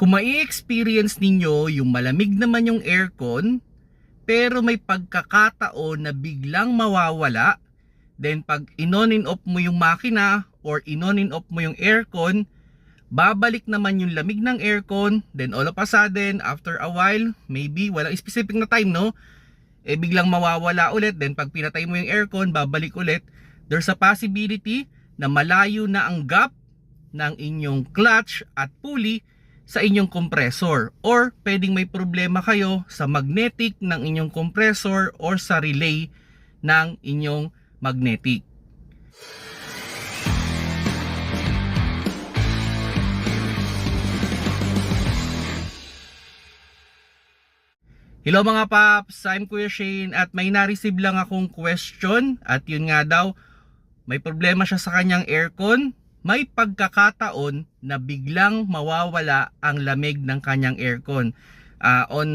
Kung mai-experience ninyo yung malamig naman yung aircon, pero may pagkakataon na biglang mawawala, then pag inon and off mo yung makina or inon and off mo yung aircon, babalik naman yung lamig ng aircon, then all of a sudden, after a while, maybe, walang specific na time, no? Eh biglang mawawala ulit, then pag pinatay mo yung aircon, babalik ulit. There's a possibility na malayo na ang gap ng inyong clutch at pulley sa inyong compressor or pwedeng may problema kayo sa magnetic ng inyong compressor or sa relay ng inyong magnetic. Hello mga paps, I'm Kuya Shane at may na-receive lang akong question at yun nga daw may problema siya sa kanyang aircon may pagkakataon na biglang mawawala ang lamig ng kanyang aircon. Ah, on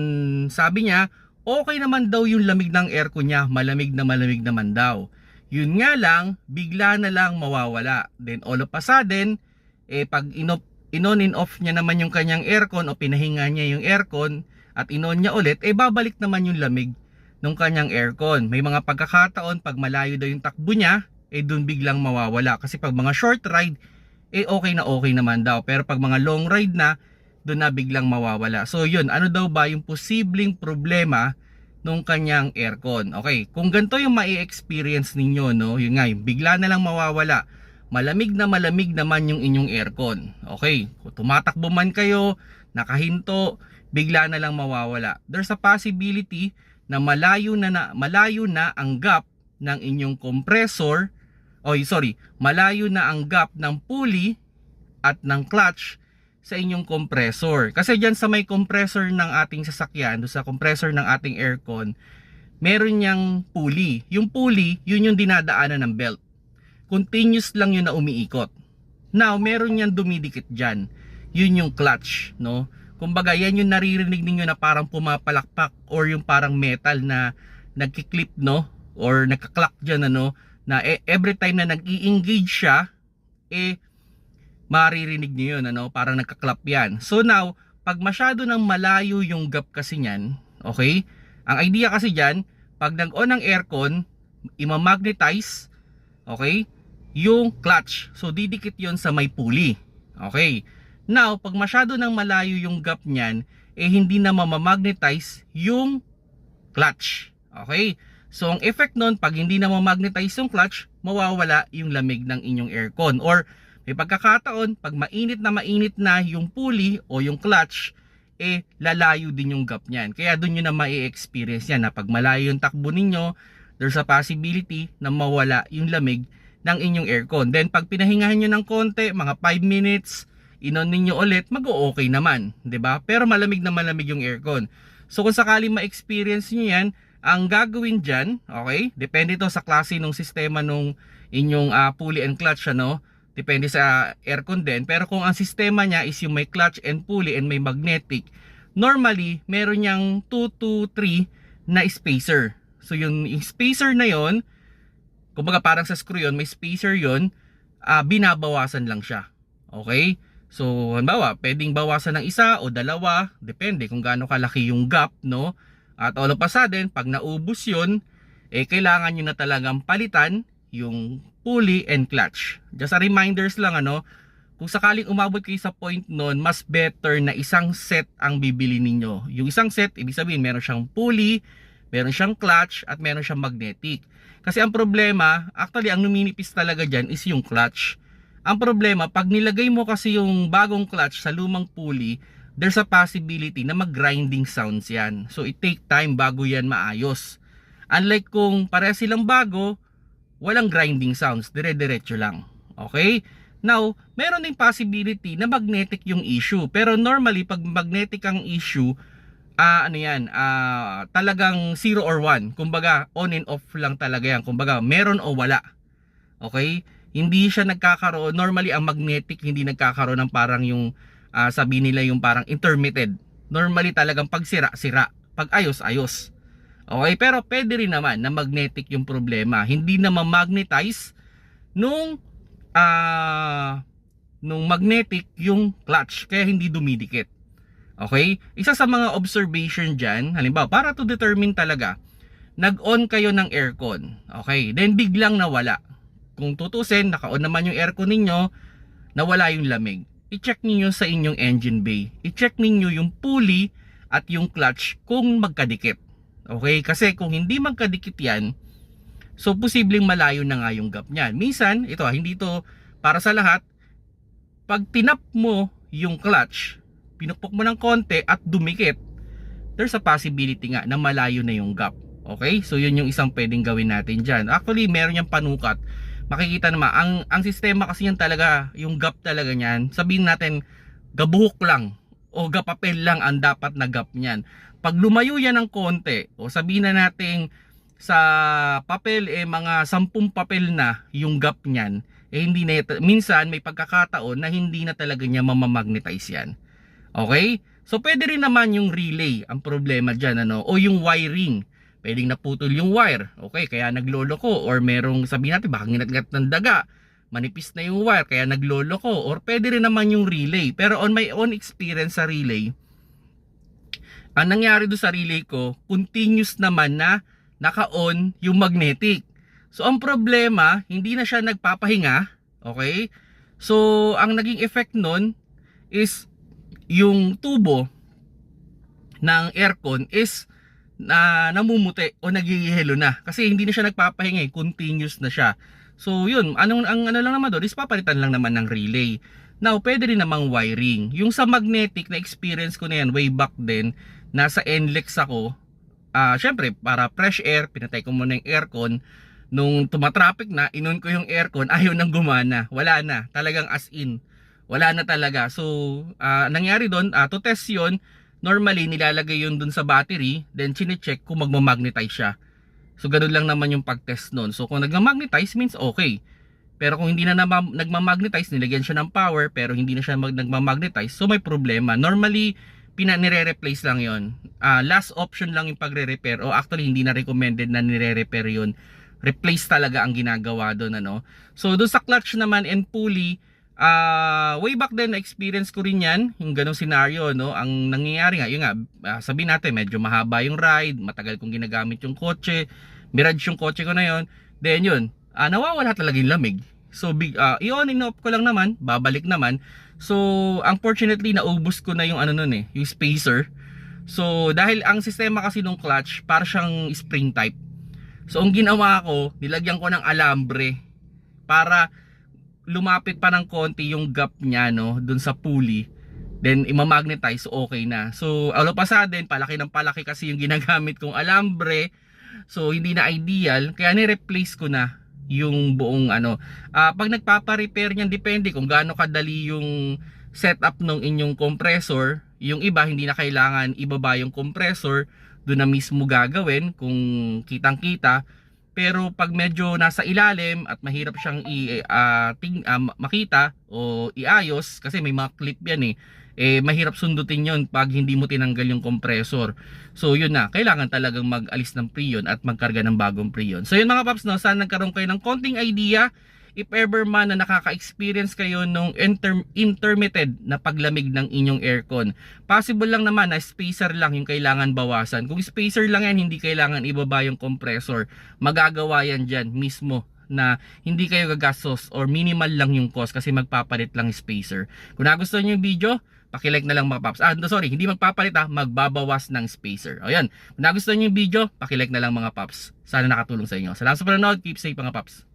sabi niya, okay naman daw yung lamig ng aircon niya, malamig na malamig naman daw. Yun nga lang, bigla na lang mawawala. Then all of a sudden, eh pag inop, inon and off niya naman yung kanyang aircon o pinahinga niya yung aircon at inon niya ulit, eh babalik naman yung lamig ng kanyang aircon. May mga pagkakataon pag malayo daw yung takbo niya, eh dun biglang mawawala. Kasi pag mga short ride, eh okay na okay naman daw. Pero pag mga long ride na, dun na biglang mawawala. So yun, ano daw ba yung posibleng problema nung kanyang aircon? Okay, kung ganito yung mai-experience ninyo, no, yun nga, yung bigla na lang mawawala. Malamig na malamig naman yung inyong aircon. Okay, kung tumatakbo man kayo, nakahinto, bigla na lang mawawala. There's a possibility na malayo na, na malayo na ang gap ng inyong compressor oy sorry, malayo na ang gap ng pulley at ng clutch sa inyong compressor. Kasi diyan sa may compressor ng ating sasakyan, do sa compressor ng ating aircon, meron niyang pulley. Yung pulley, yun yung dinadaanan ng belt. Continuous lang yun na umiikot. Now, meron niyang dumidikit diyan. Yun yung clutch, no? Kumbaga, yan yung naririnig ninyo na parang pumapalakpak or yung parang metal na nagki-clip, no? Or nagka-clock diyan ano na e- every time na nag-i-engage siya, eh, maririnig niyo yun, ano, parang nagka-clap yan. So now, pag masyado nang malayo yung gap kasi niyan, okay, ang idea kasi dyan, pag nag-on ang aircon, imamagnetize, okay, yung clutch. So, didikit yon sa may pulley. Okay. Now, pag masyado nang malayo yung gap niyan, eh hindi na mamamagnetize yung clutch. Okay. So, ang effect nun, pag hindi na mamagnetize yung clutch, mawawala yung lamig ng inyong aircon. Or, may pagkakataon, pag mainit na mainit na yung pulley o yung clutch, eh, lalayo din yung gap niyan. Kaya doon nyo na mai-experience yan na pag malayo yung takbo ninyo, there's a possibility na mawala yung lamig ng inyong aircon. Then, pag pinahingahan nyo ng konti, mga 5 minutes, inon ninyo ulit, mag-o-okay naman. ba Pero malamig na malamig yung aircon. So, kung sakali ma-experience nyo yan, ang gagawin dyan, okay, depende to sa klase ng sistema nung inyong uh, pulley and clutch, ano, depende sa aircon din. Pero kung ang sistema niya is yung may clutch and pulley and may magnetic, normally, meron niyang 2 to 3 na spacer. So, yung, yung spacer na yon kumbaga parang sa screw yon may spacer yon uh, binabawasan lang siya. Okay? So, halimbawa, pwedeng bawasan ng isa o dalawa, depende kung gaano kalaki yung gap, no? At all of a sudden, pag naubos yun, eh kailangan nyo na talagang palitan yung pulley and clutch. Just a reminders lang ano, kung sakaling umabot kayo sa point nun, mas better na isang set ang bibili ninyo. Yung isang set, ibig sabihin meron siyang pulley, meron siyang clutch, at meron siyang magnetic. Kasi ang problema, actually ang numinipis talaga dyan is yung clutch. Ang problema, pag nilagay mo kasi yung bagong clutch sa lumang pulley, there's a possibility na mag-grinding sounds yan. So it take time bago yan maayos. Unlike kung pare silang bago, walang grinding sounds, dire-diretso lang. Okay? Now, meron ding possibility na magnetic yung issue. Pero normally, pag magnetic ang issue, uh, ano yan, uh, talagang 0 or 1. Kumbaga, on and off lang talaga yan. Kumbaga, meron o wala. Okay? Hindi siya nagkakaroon, normally ang magnetic hindi nagkakaroon ng parang yung uh, sabi nila yung parang intermittent. Normally talagang pag sira, sira. Pag ayos, ayos. Okay, pero pwede rin naman na magnetic yung problema. Hindi na ma-magnetize nung uh, nung magnetic yung clutch kaya hindi dumidikit. Okay? Isa sa mga observation dyan, halimbawa, para to determine talaga, nag-on kayo ng aircon. Okay? Then biglang nawala. Kung tutusin, naka-on naman yung aircon ninyo, nawala yung lamig. I-check ninyo sa inyong engine bay. I-check ninyo yung pulley at yung clutch kung magkadikit. Okay? Kasi kung hindi magkadikit yan, so posibleng malayo na nga yung gap niyan. Minsan, ito ah, hindi to para sa lahat, pag tinap mo yung clutch, pinukpok mo ng konti at dumikit, there's a possibility nga na malayo na yung gap. Okay? So yun yung isang pwedeng gawin natin dyan. Actually, meron yung panukat. Makikita naman, ang, ang sistema kasi yan talaga, yung gap talaga niyan, sabihin natin, gabuhok lang o gapapel lang ang dapat na gap niyan. Pag lumayo yan ng konti, o sabihin na natin sa papel, eh mga sampung papel na yung gap niyan, eh hindi na, minsan may pagkakataon na hindi na talaga niya mamamagnetize yan. Okay? So pwede rin naman yung relay ang problema dyan ano o yung wiring. Pwedeng naputol yung wire. Okay, kaya naglolo ko or merong sabihin natin baka nginat ng daga. Manipis na yung wire kaya naglolo ko or pwede rin naman yung relay. Pero on my own experience sa relay, ang nangyari do sa relay ko, continuous naman na naka-on yung magnetic. So ang problema, hindi na siya nagpapahinga, okay? So ang naging effect nun is yung tubo ng aircon is na namumuti o nagigihelo na kasi hindi na siya nagpapahinga eh, continuous na siya. So yun, anong ang ano lang naman doon is papalitan lang naman ng relay. Now, pwede rin namang wiring. Yung sa magnetic na experience ko na yan way back then, nasa NLEX ako. Ah, syempre para fresh air, pinatay ko muna yung aircon. Nung tumatraffic na, inon ko yung aircon, ayaw nang gumana. Wala na, talagang as in. Wala na talaga. So, ah, nangyari doon, ah, to test yun, normally nilalagay yun dun sa battery, then chine-check kung magmamagnetize siya. So, ganun lang naman yung pag-test nun. So, kung nagmamagnetize means okay. Pero kung hindi na nagmamagnetize, nilagyan siya ng power, pero hindi na siya mag- nagmamagnetize, so may problema. Normally, pina nire-replace lang yon. Ah, last option lang yung pagre-repair o actually hindi na recommended na nire-repair yun. Replace talaga ang ginagawa doon ano. So doon sa clutch naman and pulley, ah way back then experience ko rin yan, yung ganong scenario no. Ang nangyayari nga, yun nga, ah, sabihin natin medyo mahaba yung ride, matagal kong ginagamit yung kotse, mirage yung kotse ko na yon. Then yun, ah, nawawala talaga yung lamig. So big uh, i-on and off ko lang naman, babalik naman. So unfortunately naubos ko na yung ano nun eh, yung spacer. So dahil ang sistema kasi nung clutch para siyang spring type. So ang ginawa ko, nilagyan ko ng alambre para lumapit pa ng konti yung gap niya no dun sa pulley. Then imamagnetize okay na. So all of a sudden, palaki ng palaki kasi yung ginagamit kong alambre. So hindi na ideal kaya ni-replace ko na yung buong ano. Ah, pag nagpapa-repair niyan depende kung gaano kadali yung setup ng inyong compressor. Yung iba hindi na kailangan ibaba yung compressor, doon na mismo gagawin kung kitang-kita. Pero pag medyo nasa ilalim at mahirap siyang i ah, ting, ah, makita o iayos kasi may mga clip yan eh eh mahirap sundutin yon pag hindi mo tinanggal yung compressor. So yun na, kailangan talagang mag-alis ng preyon at magkarga ng bagong preyon. So yun mga paps, no, sana nagkaroon kayo ng konting idea if ever man na nakaka-experience kayo nung inter- intermittent na paglamig ng inyong aircon. Possible lang naman na spacer lang yung kailangan bawasan. Kung spacer lang yan, hindi kailangan ibaba yung compressor. Magagawa yan dyan mismo na hindi kayo gagastos or minimal lang yung cost kasi magpapalit lang spacer. Kung nagustuhan nyo yung video, pakilike na lang mga paps. Ah, no, sorry, hindi magpapalit ah, magbabawas ng spacer. O yan, kung nagustuhan nyo yung video, pakilike na lang mga paps. Sana nakatulong sa inyo. Salamat sa panonood, keep safe mga paps.